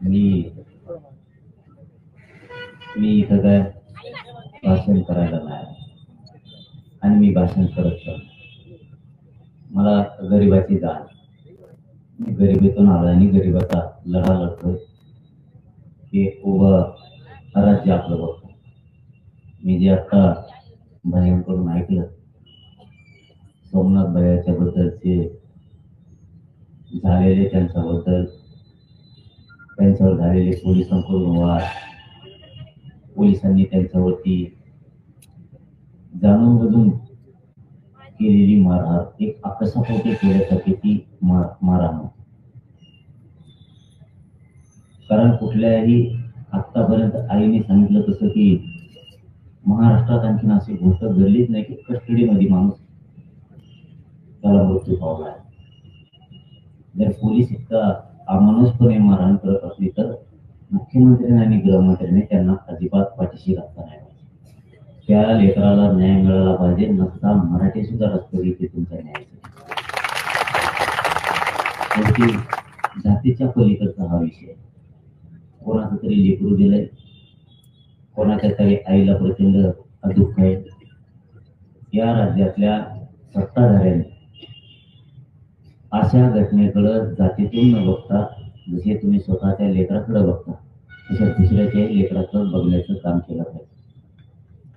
मी मी इथं काय भाषण करायला नाही आणि मी भाषण करत नाही. मला गरिबाची जाण. मी गरिबीतून आला आणि गरिबाचा लढा लढतोय. की उभं राज्य आपलं बघतो. मी जे आता भयांकडून ऐकलं सोमनाथ भयाच्या बद्दलचे झालेले त्यांच्याबद्दल त्यांच्यावर झालेले पोलिसांकडून वाद पोलिसांनी त्यांच्यावरती जाणून बुजून केलेली मारहाण एक आकस्मापोटी केल्यासारखी ती मारहाण कारण कुठल्याही आतापर्यंत आईने सांगितलं तसं की महाराष्ट्रात आणखीन अशी गोष्ट घडलीच नाही की कस्टडीमध्ये माणूस त्याला मृत्यू पावला आहे. जर पोलीस इतका अमानुषपणे मारहाण करत असली तर मुख्यमंत्र्यांनी आणि गृहमंत्र्यांनी त्यांना अजिबात पाठीशी घातला नाही पाहिजे. त्या लेकराला न्याय मिळाला पाहिजे नसता मराठी सुद्धा रस्ते घेते तुमचा न्याय जातीच्या पलीकडचा हा विषय आहे. कोणाचं तरी लेकरू दिलंय कोणाच्या तरी आईला प्रचंड दुःख आहे या राज्यातल्या सत्ताधाऱ्यांनी अशा घटनेकडं जातीतून न बघता जसे तुम्ही स्वतःच्या लेकराकडे बघता तसं दुसऱ्याच्याही लेकराकडे बघण्याचं काम केलं पाहिजे.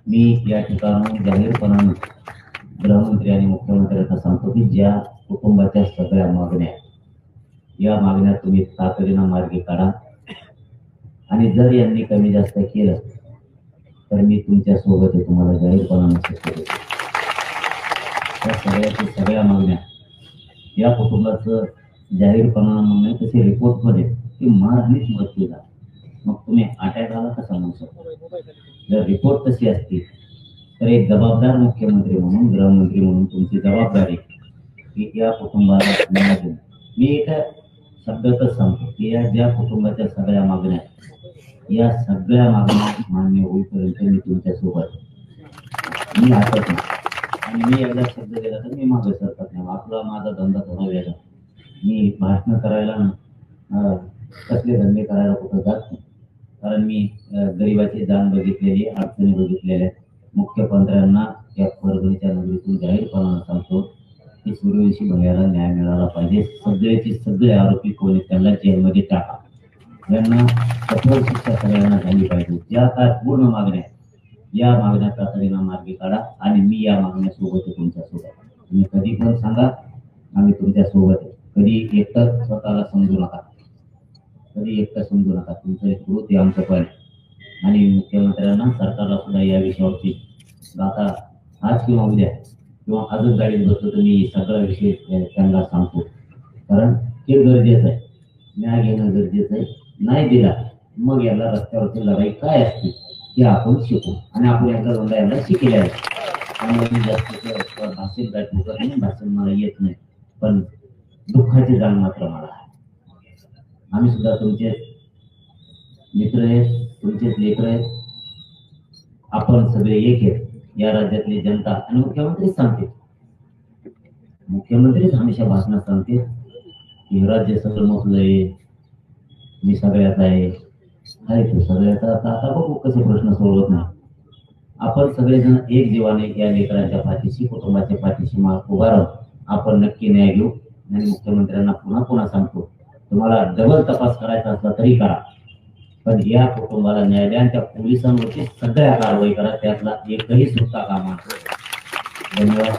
मी या ठिकाणी जाहीरपणानं गृहमंत्री आणि मुख्यमंत्र्यांना सांगतो की ज्या कुटुंबाच्या सगळ्या मागण्या या मागण्या तुम्ही तातडीनं मार्गी काढा. आणि जर यांनी कमी जास्त केलं तर मी तुमच्यासोबत तुम्हाला जाहीरपणानं सत्य त्या सगळ्याची सगळ्या मागण्या या कुटुंबाचं जाहीरपणा म्हणणं तसे रिपोर्टमध्ये की मारहाणीच मृत्यू झाला. मग तुम्ही अटॅक आला कसा म्हणू शकता? जर रिपोर्ट तशी असती तर एक जबाबदार मुख्यमंत्री म्हणून गृहमंत्री म्हणून तुमची जबाबदारी की या कुटुंबाला न्याय मी एका शब्दातच सांगतो की या ज्या कुटुंबाच्या सगळ्या मागण्या आहेत, या सगळ्या मागण्या मान्य होईपर्यंत मी तुमच्यासोबत मी हटत आणि मी एकदा शब्द दिला तर मी मागे सरकार आपला माझा धंदा थोडा वेगळा. मी भाषण करायला कसले धंदे करायला कुठं जात नाही. कारण मी अं, गरिबाची जाण बघितलेली अडचणी बघितलेल्या मुख्यमंत्र्यांना या परभणीच्या नगरीतून जाहीरपणानं सांगतो की सूर्यवंशी भैयाला न्याय मिळाला पाहिजे. सगळ्याचे सगळे आरोपी कोणी त्यांना जेलमध्ये टाका. यांना कठोर शिक्षा सगळ्यांना झाली पाहिजे. ज्या काय पूर्ण मागण्या या मागण्या तातडीनं मार्गी काढा आणि मी या मागण्यासोबत तुमच्यासोबत तुम्ही कधी पण सांगा? आम्ही तुमच्यासोबत कधी एकटं स्वतःला समजू नका. कधी एकटं समजू नका. तुमचं एक कृती आहे आमचं पण आणि मुख्यमंत्र्यांना सरकारला सुद्धा या विषयावरती आता आज किंवा उद्या किंवा अजून गाडीत बसतो तर मी सगळा विषय त्यांना सांगतो. कारण हे गरजेचं आहे. न्याय घेणं गरजेचं आहे. नाही दिला मग याला रस्त्यावरची लढाई काय असते? हे आपण शिकू. आणि आपण यांचा धंदा यांना शिकेल आहे. त्यामुळे मी जास्त भाषण काय नाही भाषण मला येत नाही. पण दुःखाची जाण मात्र मला आहे. आम्ही सुद्धा तुमचे मित्र आहेत तुमचेच लेकर आहेत. आपण सगळे एक आहेत. या राज्यातली जनता आणि मुख्यमंत्रीच सांगते. मुख्यमंत्रीच हमेशा भाषणात सांगते की राज्य सगळं मोजलंय मी सगळ्यात आहे. तू सगळ्यात सगळ्याचा आता आता बघू कसे प्रश्न सोडवत नाही. आपण सगळेजण एक जीवाने या लेकरांच्या पाठीशी कुटुंबाच्या पाठीशी मा उभा राहून आपण नक्की न्याय घेऊ. आणि मुख्यमंत्र्यांना पुन्हा पुन्हा सांगतो तुम्हाला डबल तपास करायचा असला तरी करा. पण या कुटुंबाला न्याय द्या त्या पोलिसांवरती सगळ्या कारवाई करा. त्यातला एकही सुटका कामा धन्यवाद.